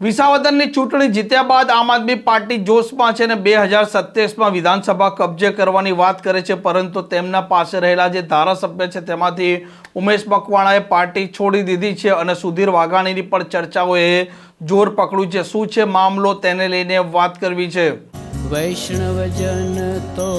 વિસાવદરની ચૂંટણી જીત્યા બાદ આમ આદમી પાર્ટી જોશમાં છે અને બે હજાર સત્યાવીસમાં વિધાનસભા કબજે કરવાની વાત કરે છે, પરંતુ તેમના પાસે રહેલા જે ધારાસભ્ય છે તેમાંથી ઉમેશ મકવાણાએ પાર્ટી છોડી દીધી છે અને સુધીર વાઘાણીની પણ ચર્ચાઓએ જોર પકડ્યું છે. શું છે મામલો તેને લઈને વાત કરવી છે? વૈષ્ણવજન તો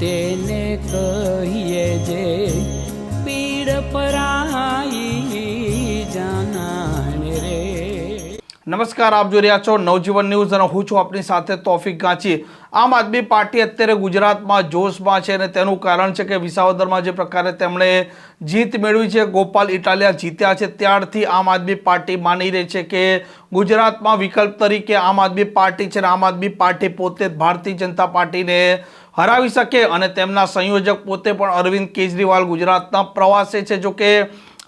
તેને કહીએ જે પીડ પરાઈ નમસ્કાર, આપ જોઈ રહ્યા છો નવજીવન ન્યૂઝ અને હું છું આપની સાથે તોફિક ગાંચી. આમ આદમી પાર્ટી અત્યારે ગુજરાતમાં જોશમાં છે અને તેનું કારણ છે કે વિસાવદરમાં જે પ્રકારે તેમણે જીત મેળવી છે, ગોપાલ ઇટાલિયા જીત્યા છે, ત્યારથી આમ આદમી પાર્ટી માની રહી છે કે ગુજરાતમાં વિકલ્પ તરીકે આમ આદમી પાર્ટી છે અને આમ આદમી પાર્ટી પોતે ભારતીય જનતા પાર્ટીને હરાવી શકે અને તેમના સંયોજક પોતે પણ અરવિંદ કેજરીવાલ ગુજરાતના પ્રવાસે છે. જો કે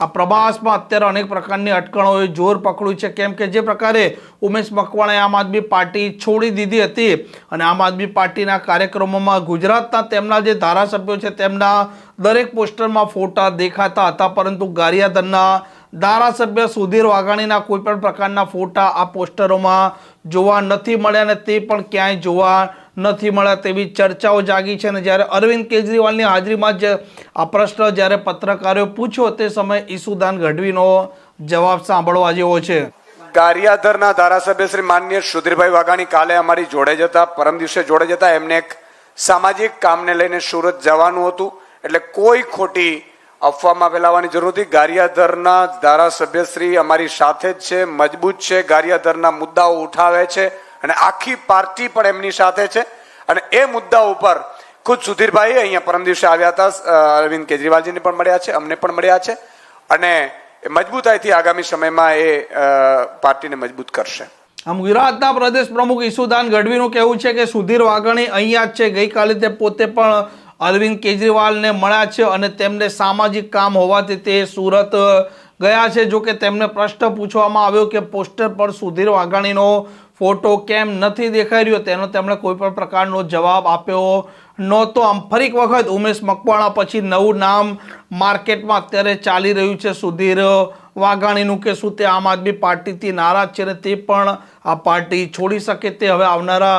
આ પ્રવાસમાં અત્યારે અનેક પ્રકારની અટકણોએ જોર પકડ્યું છે. કેમ કે જે પ્રકારે ઉમેશ મકવાણાએ આમ આદમી પાર્ટી છોડી દીધી હતી અને આમ આદમી પાર્ટીના કાર્યક્રમોમાં ગુજરાતના તેમના જે ધારાસભ્યો છે તેમના દરેક પોસ્ટરમાં ફોટા દેખાતા હતા, પરંતુ ગારિયાધનના ધારાસભ્ય સુધીર વાઘાણીના કોઈ પણ પ્રકારના ફોટા આ પોસ્ટરોમાં જોવા નથી મળ્યા અને તે પણ ક્યાંય જોવા નથી મળ્યા તેવી ચર્ચાઓ જાગી છે અને જ્યારે અરવિંદ કેજરીવાલની હાજરીમાં જ આ પ્રશ્ન જ્યારે પત્રકારોએ પૂછ્યો તે સમયે ઈસુદાન ગઢવીનો જવાબ સાંભળવા જેવો છે. ગારિયાધરના ધારાસભ્ય શ્રી માન્ય સુધીરભાઈ વાઘાણી કાલે અમારી જોડે જતા પરમ દિવસે જોડે જતા એમને એક સામાજિક કામને લઈને સુરત જવાનું હતું. એટલે કોઈ ખોટી અફવામાં ફેલાવાની જરૂર નથી. ગારિયાધરના ધારાસભ્યશ્રી અમારી સાથે જ છે, મજબૂત છે. ગારિયાધરના મુદ્દાઓ ઉઠાવે છે. અને આખી પાર્ટી પણ એમની સાથે છે. અને એ મુદ્દા ઉપર ખુદ સુધીરભાઈ અહીંયા પરમ દિવસે આવ્યા હતા અરવિંદ કેજરીવાલજીને પણ મળ્યા છે, અમને પણ મળ્યા છે. અને મજબૂતાઈથી આગામી સમયમાં એ પાર્ટીને મજબૂત કરશે. આમ ગુજરાતના પ્રદેશ પ્રમુખ ઈસુદાન ગઢવીનું કહેવું છે કે સુધીર વાઘણી અહીંયા જ છે. ગઈકાલે તે પોતે પણ અરવિંદ કેજરીવાલને મળ્યા છે અને તેમને સામાજિક કામ હોવાથી તે સુરત ગયા છે. જો કે તેમને પ્રશ્ન પૂછવામાં આવ્યો કે પોસ્ટર પર સુધીર વાઘાણીનો ફોટો કેમ નથી દેખાઈ રહ્યો? તેનો તેમણે કોઈ પણ પ્રકારનો જવાબ આપ્યો નહોતો. આમ ફરી વખત ઉમેશ મકવાણા પછી નવું નામ માર્કેટમાં અત્યારે ચાલી રહ્યું છે. સુધીર વાઘાણીનું કે શું તે આમ આદમી પાર્ટીથી નારાજ છે અને તે પણ આ પાર્ટી છોડી શકે તે હવે આવનારા